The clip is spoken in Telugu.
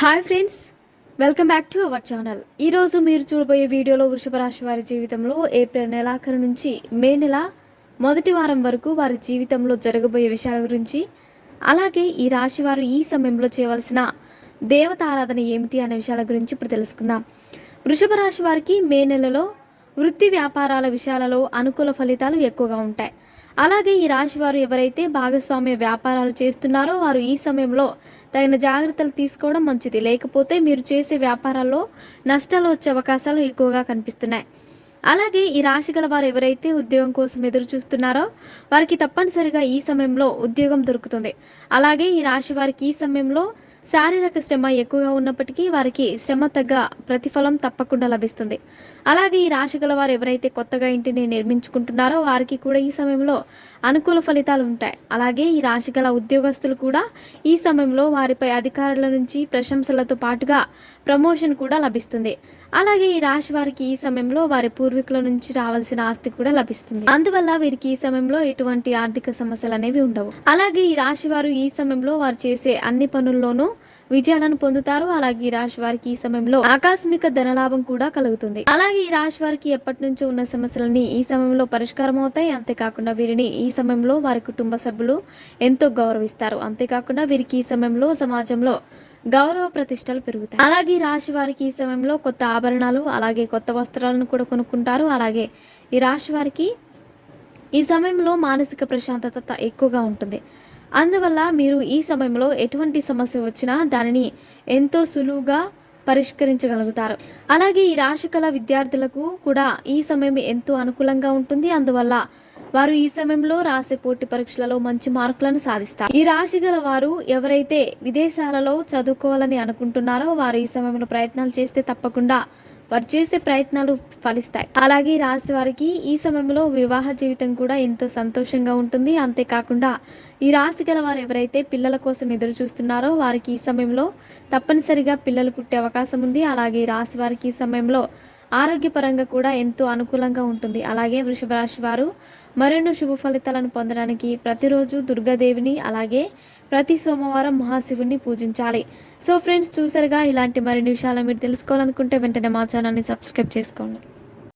Hi friends welcome back to our channel. ఈరోజు మీరు చూడబోయే వీడియోలో వృషభ రాశి వారి జీవితంలో ఏప్రిల్ నెలాఖరు నుంచి మే నెల మొదటి వారం వరకు వారి జీవితంలో జరగబోయే విషయాల గురించి అలాగే ఈ రాశి వారు ఈ సమయంలో చేయవలసిన దేవత ఆరాధన ఏమిటి అనే విషయాల గురించి ఇప్పుడు తెలుసుకుందాం. వృషభ రాశి వారికి మే నెలలో వృత్తి వ్యాపారాల విషయాలలో అనుకూల ఫలితాలు ఎక్కువగా ఉంటాయి. అలాగే ఈ రాశి వారు ఎవరైతే భాగస్వామ్య వ్యాపారాలు చేస్తున్నారో వారు ఈ సమయంలో తగిన జాగ్రత్తలు తీసుకోవడం మంచిది. లేకపోతే మీరు చేసే వ్యాపారాల్లో నష్టాలు వచ్చే అవకాశాలు ఎక్కువగా కనిపిస్తున్నాయి. అలాగే ఈ రాశి గల వారు ఎవరైతే ఉద్యోగం కోసం ఎదురు చూస్తున్నారో వారికి తప్పనిసరిగా ఈ సమయంలో ఉద్యోగం దొరుకుతుంది. అలాగే ఈ రాశి వారికి ఈ సమయంలో శారీరక శ్రమ ఎక్కువగా ఉన్నప్పటికీ వారికి శ్రమ తగ్గ ప్రతిఫలం తప్పకుండా లభిస్తుంది. అలాగే ఈ రాశి గల వారు ఎవరైతే కొత్తగా ఇంటిని నిర్మించుకుంటున్నారో వారికి కూడా ఈ సమయంలో అనుకూల ఫలితాలు ఉంటాయి. అలాగే ఈ రాశి గల ఉద్యోగస్తులు కూడా ఈ సమయంలో వారిపై అధికారుల నుంచి ప్రశంసలతో పాటుగా ప్రమోషన్ కూడా లభిస్తుంది. అలాగే ఈ రాశి వారికి ఈ సమయంలో వారి పూర్వీకుల నుంచి రావాల్సిన ఆస్తి కూడా లభిస్తుంది. అందువల్ల వీరికి ఈ సమయంలో ఎటువంటి ఆర్థిక సమస్యలు అనేవి ఉండవు. అలాగే ఈ రాశి వారు ఈ సమయంలో వారు చేసే అన్ని పనుల్లోనూ విజయాలను పొందుతారు. అలాగే ఈ రాశి వారికి ఈ సమయంలో ఆకస్మిక ధనలాభం కూడా కలుగుతుంది. అలాగే ఈ రాశి వారికి ఎప్పటి నుంచో ఉన్న సమస్యలన్నీ ఈ సమయంలో పరిష్కారం అవుతాయి. అంతేకాకుండా వీరిని ఈ సమయంలో వారి కుటుంబ సభ్యులు ఎంతో గౌరవిస్తారు. అంతేకాకుండా వీరికి ఈ సమయంలో సమాజంలో గౌరవ ప్రతిష్టలు పెరుగుతాయి. అలాగే రాశి వారికి ఈ సమయంలో కొత్త ఆభరణాలు అలాగే కొత్త వస్త్రాలను కూడా కొనుక్కుంటారు. అలాగే ఈ రాశి వారికి ఈ సమయంలో మానసిక ప్రశాంతత ఎక్కువగా ఉంటుంది. అందువల్ల మీరు ఈ సమయంలో ఎటువంటి సమస్య వచ్చినా దానిని ఎంతో సులువుగా పరిష్కరించగలుగుతారు. అలాగే ఈ రాశికళ విద్యార్థులకు కూడా ఈ సమయం ఎంతో అనుకూలంగా ఉంటుంది. అందువల్ల వారు ఈ సమయంలో రాసే పోటీ పరీక్షలలో మంచి మార్కులను సాధిస్తారు. ఈ రాశి గల వారు ఎవరైతే విదేశాలలో చదువుకోవాలని అనుకుంటున్నారో వారు ఈ సమయంలో ప్రయత్నాలు చేస్తే తప్పకుండా వారు చేసే ప్రయత్నాలు ఫలిస్తాయి. అలాగే రాశి వారికి ఈ సమయంలో వివాహ జీవితం కూడా ఎంతో సంతోషంగా ఉంటుంది. అంతేకాకుండా ఈ రాశి గల వారు ఎవరైతే పిల్లల కోసం ఎదురు చూస్తున్నారో వారికి ఈ సమయంలో తప్పనిసరిగా పిల్లలు పుట్టే అవకాశం ఉంది. అలాగే రాశి వారికి ఈ సమయంలో ఆరోగ్యపరంగా కూడా ఎంతో అనుకూలంగా ఉంటుంది. అలాగే వృషభ రాశి వారు మరెన్నో శుభ ఫలితాలను పొందడానికి ప్రతిరోజు దుర్గాదేవిని అలాగే ప్రతి సోమవారం మహాశివుని పూజించాలి. సో ఫ్రెండ్స్ చూసారుగా ఇలాంటి మరిన్ని విషయాలు మీరు తెలుసుకోవాలనుకుంటే వెంటనే మా ఛానల్ని సబ్స్క్రైబ్ చేసుకోండి.